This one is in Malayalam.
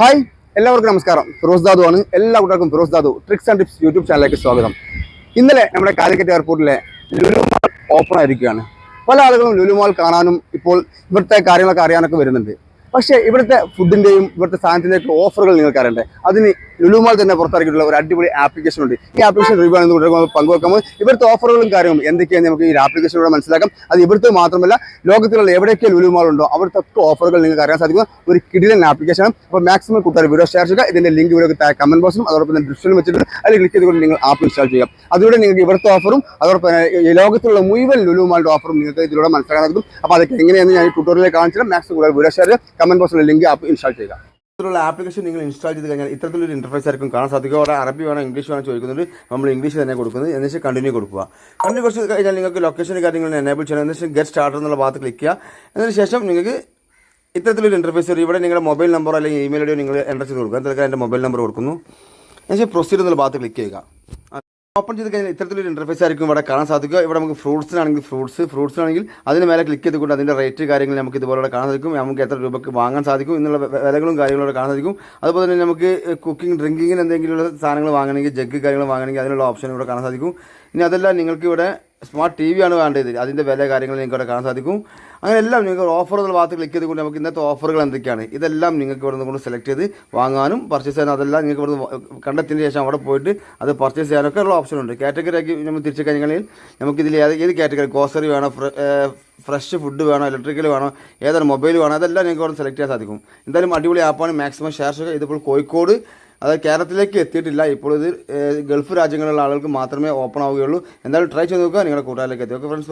ഹായ് എല്ലാവർക്കും നമസ്കാരം. ഫിറോസ് ദാദു ആണ്. എല്ലാ കൂട്ടർക്കും Firoz Dadu tricks and tips YouTube ചാനലിലേക്ക് സ്വാഗതം. ഇന്നലെ നമ്മുടെ കാലിക്കറ്റ് എയർപോർട്ടിലെ ലുലു മാൾ ഓപ്പൺ ആയിരിക്കുകയാണ്. പല ആളുകളും ലുലു മാൾ കാണാനും ഇപ്പോൾ ഇവിടുത്തെ കാര്യങ്ങളൊക്കെ അറിയാനൊക്കെ വരുന്നുണ്ട്. പക്ഷേ ഇവിടുത്തെ ഫുഡിന്റെയും ഇവിടുത്തെ സാധനത്തിന്റെയൊക്കെ ഓഫറുകൾ നിങ്ങൾക്ക് അറിയണ്ടേ? അതിന് ലുലു മാൾ തന്നെ പുറത്തിറക്കിയിട്ടുള്ള ഒരു അടിപൊളി ആപ്ലിക്കേഷൻ ഉണ്ട്. ഈ ആപ്ലിക്കേഷൻ റിവ്യൂ ആണ് ഇന്ന് പങ്കുവെക്കുമ്പോൾ ഇവിടുത്തെ ഓഫറുകളും കാര്യങ്ങളും എന്തൊക്കെയാണ് നമുക്ക് ഈ ആപ്ലിക്കേഷനിലൂടെ മനസ്സിലാക്കാം. അത് ഇവിടുത്തെ മാത്രമല്ല ലോകത്തിലുള്ള എവിടെയൊക്കെ ലുലുമാൾ ഉണ്ടോ അവിടുത്തെ ഓഫറുകൾ നിങ്ങൾക്ക് അറിയാൻ സാധിക്കും. ഒരു കിടിലൻ ആപ്ലിക്കേഷനാണ് അപ്പോൾ മാക്സിമം കൂട്ടുകാർ വീഡിയോ ഷെയർ ചെയ്യുക. ഇതിന്റെ ലിങ്ക് വീഡിയോ കമന്റ് ബോക്സിലും അതോടൊപ്പം തന്നെ ഡിസ്ക്രിപ്ഷനിൽ വെച്ചിട്ട് അതിൽ ക്ലിക്ക് ചെയ്തുകൊണ്ട് നിങ്ങൾ ആപ്പ് ഇൻസ്റ്റാൾ ചെയ്യാം അതിലൂടെ നിങ്ങൾക്ക് ഇവിടുത്തെ ഓഫറും അതോടൊപ്പം ലോകത്തിലുള്ള മുഴുവൻ ലുലുമാളുടെ ഓഫറും നിങ്ങൾക്ക് ഇതിലൂടെ മനസ്സിലാക്കാൻ സാധിക്കും. അപ്പോൾ അതൊക്കെ എങ്ങനെയാണെന്ന് ഞാൻ ട്യൂട്ടോറിയൽ കാണിച്ചാൽ മാക്സിമം കൂടുതൽ വീഡിയോ ഷെയർ ചെയ്യുക. കമന്റ് ബോക്സിലെ ലിങ്ക് ആപ്പ് ഇൻസ്റ്റാൾ ചെയ്യുക. ഇത്തരത്തിലുള്ള ആപ്ലിക്കേഷൻ നിങ്ങൾ ഇൻസ്റ്റാൾ ചെയ്ത് കഴിഞ്ഞാൽ ഇത്തരത്തിലൊരു ഇന്റർഫേസ് ആയിരിക്കും കാണാൻ സാധിക്കുക അവിടെ അറബി വേണോ ഇംഗ്ലീഷ് വേണോ ചോദിക്കുന്നുണ്ട് നമ്മൾ ഇംഗ്ലീഷ് തന്നെ കൊടുക്കുന്നത്. എന്ന് വെച്ചാൽ കണ്ടിന്യൂ കൊടുക്കുക. കണ്ടിന്യൂ കുറച്ച് കഴിഞ്ഞാൽ നിങ്ങൾക്ക് ലൊക്കേഷൻ കാര്യങ്ങൾ എനേബിൾ ചെയ്യണം. എന്ന് വെച്ചാൽ ഗെറ്റ് സ്റ്റാർട്ടർ എന്നുള്ള ഭാഗത്ത് ക്ലിക്ക് ചെയ്യുക. എന്നതിന് ശേഷം നിങ്ങൾക്ക് ഇത്തരത്തിലൊരു ഇന്റർഫേസ് വരും ഇവിടെ നിങ്ങളുടെ മൊബൈൽ നമ്പറോ അല്ലെങ്കിൽ ഇമെയിൽ ഐഡിയോ നിങ്ങൾ എന്റർ ചെയ്ത് കൊടുക്കുക. എന്തൊക്കെ എന്റെ മൊബൈൽ നമ്പർ കൊടുക്കുന്നു. എന്നുവെച്ചാൽ പ്രൊസീഡ് എന്നുള്ള ഭാഗത്ത് ക്ലിക്ക് ചെയ്യുക. ഓപ്പൺ ചെയ്ത് കഴിഞ്ഞാൽ ഇത്തരത്തിലൊരു ഇന്റർഫേസ് ആയിരിക്കും ഇവിടെ കാണാൻ സാധിക്കുക. ഇവിടെ നമുക്ക് ഫ്രൂട്ട്സിനാണെങ്കിൽ ഫ്രൂട്ട്സ് ഫ്രൂട്ട്സിനാണെങ്കിൽ അതിന് മേലെ ക്ലിക്ക് ചെയ്തുകൊണ്ട് അതിന്റെ റേറ്റ് കാര്യങ്ങൾ നമുക്ക് ഇതുപോലെ കാണാൻ സാധിക്കും. നമുക്ക് എത്ര രൂപയ്ക്ക് വാങ്ങാൻ സാധിക്കും എന്നുള്ള വിലകളും കാര്യങ്ങളും കാണാൻ സാധിക്കും. അതുപോലെ തന്നെ നമുക്ക് കുക്കിംഗ് ഡ്രിങ്കിങ്ങിന് എന്തെങ്കിലും സാധനങ്ങൾ വാങ്ങണമെങ്കിൽ ജഗ് കാര്യങ്ങൾ വാങ്ങണമെങ്കിൽ അതിനുള്ള ഓപ്ഷൻ ഇവിടെ കാണാൻ സാധിക്കും. ഇനി അതെല്ലാം നിങ്ങൾക്ക് ഇവിടെ സ്മാർട്ട് ടി വി ആണ് വേണ്ടത്. അതിന്റെ വില കാര്യങ്ങൾ നിങ്ങൾക്ക് ഇവിടെ കാണാൻ സാധിക്കും. അങ്ങനെ എല്ലാം നിങ്ങൾക്ക് ഓഫർ എന്നുള്ള ഭാഗത്ത് ക്ലിക്ക് ചെയ്തുകൊണ്ട് നമുക്ക് ഇന്നത്തെ ഓഫറുകൾ എന്തൊക്കെയാണ്? ഇതെല്ലാം നിങ്ങൾക്ക് ഇവിടെ നിന്ന് കൊണ്ട് സെലക്ട് ചെയ്ത് വാങ്ങാനും പർച്ചേസ് ചെയ്യാനും അതെല്ലാം നിങ്ങൾക്ക് ഇവിടെ കണ്ടെത്തിന് ശേഷം അവിടെ പോയിട്ട് അത് പർച്ചേസ് ചെയ്യാനൊക്കെ ഉള്ള ഓപ്ഷൻ ഉണ്ട്. കാറ്റഗറി ആക്കി നമ്മൾ തിരിച്ചു കഴിഞ്ഞാൽ നമുക്ക് ഇതിൽ ഏത് ഏത് കാറ്റഗറി ഗ്രോസറി വേണോ ഫ്രഷ് ഫുഡ് വേണോ ഇലക്ട്രിക്കൽ വേണോ ഏതാണ് മൊബൈൽ വേണോ അതെല്ലാം നിങ്ങൾക്ക് ഇവിടെ സെലക്ട് ചെയ്യാൻ സാധിക്കും. എന്തായാലും അടിപൊളി ആപ്പാണ് മാക്സിമം ഷെയർ ചെയ്യുക ഇതിപ്പോൾ കോഴിക്കോട് അതായത് കേരളത്തിലേക്ക് എത്തിയിട്ടില്ല. ഇപ്പോൾ ഇത് ഗൾഫ് രാജ്യങ്ങളിലുള്ള ആളുകൾക്ക് മാത്രമേ ഓപ്പൺ ആവുകയുള്ളൂ. എന്തായാലും ട്രൈ ചെയ്ത് നോക്കുക. നിങ്ങളുടെ കൂട്ടുകാരിലേക്ക് എത്തി. Okay friends